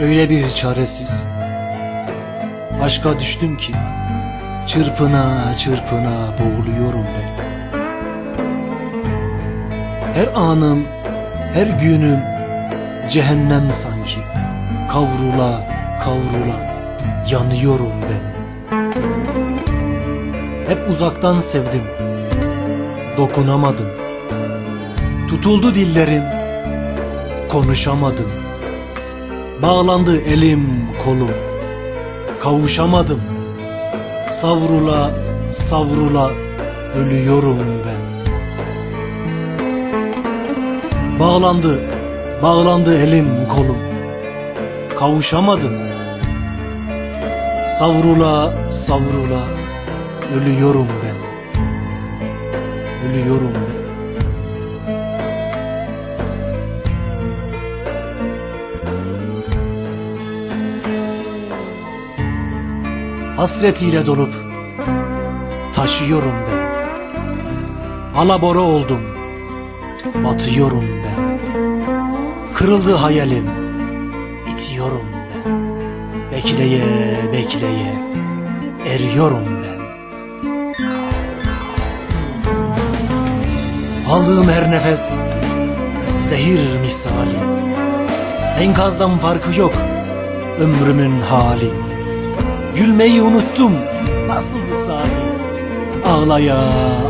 Öyle bir çaresiz. Aşka düştüm ki Çırpına çırpına boğuluyorum ben. Her anım, her günüm Cehennem sanki. Kavrula kavrula yanıyorum ben. Hep uzaktan sevdim Dokunamadım. Tutuldu dillerim Konuşamadım Bağlandı elim kolum. Kavuşamadım. Savrula savrula ölüyorum ben. Bağlandı bağlandı elim kolum. Kavuşamadım. Savrula savrula ölüyorum ben. Ölüyorum ben Hasretiyle dolup taşıyorum ben. Alabora oldum, batıyorum ben. Kırıldı hayalim, itiyorum ben. Bekleye bekleye eriyorum ben. Aldığım her nefes zehir misali. Enkazdan farkı yok ömrümün hali. Gülmeyi unuttum. Nasıldı sahi? Ağlaya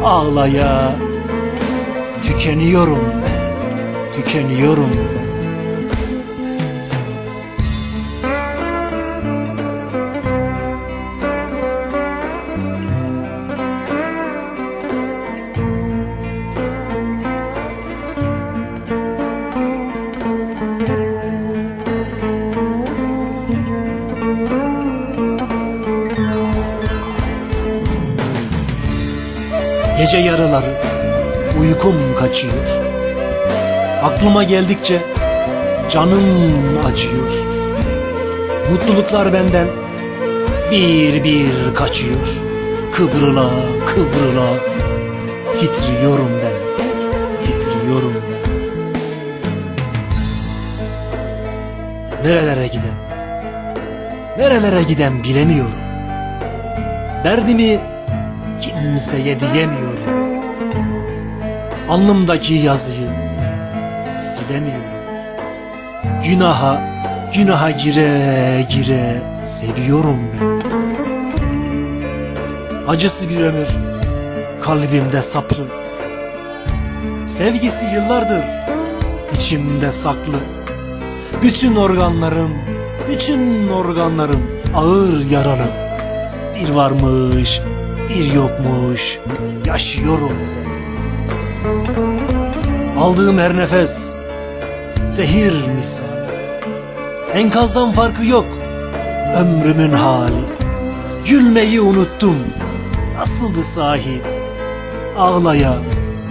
ağlaya. Tükeniyorum Tükeniyorum Gece yarıları uykum kaçıyor. Aklıma geldikçe canım acıyor. Mutluluklar benden bir bir kaçıyor. Kıvrıla kıvrıla titriyorum ben Titriyorum ben. Nerelere gidem? Nerelere gidem bilemiyorum. Derdimi kimseye diyemiyorum Alnımdaki yazıyı silemiyorum. Günaha, günaha gire gire seviyorum ben. Acısı bir ömür kalbimde saplı. Sevgisi yıllardır içimde saklı. Bütün organlarım, bütün organlarım ağır yaralı. Bir varmış, bir yokmuş. Yaşıyorum. Aldığım her nefes zehir misal Enkazdan farkı yok. Ömrümün hali. Gülmeyi unuttum. Nasıldı sahi. Ağlaya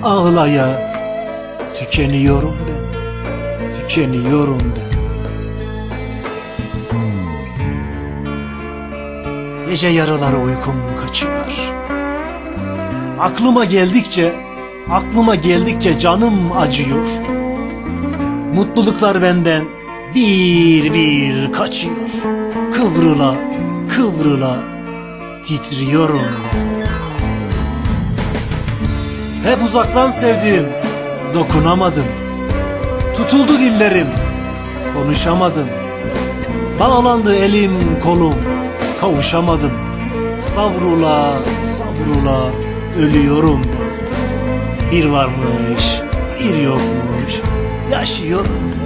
ağlaya. Tükeniyorum ben. Tükeniyorum ben Gece yarıları uykum kaçıyor. Aklıma geldikçe Aklıma geldikçe canım acıyor. Mutluluklar benden bir bir kaçıyor. Kıvrıla kıvrıla titriyorum. Hep uzaktan sevdim dokunamadım. Tutuldu dillerim konuşamadım. Bağlandı elim kolum kavuşamadım. Savrula savrula ölüyorum. Bir varmış bir yokmuş. Yaşıyorum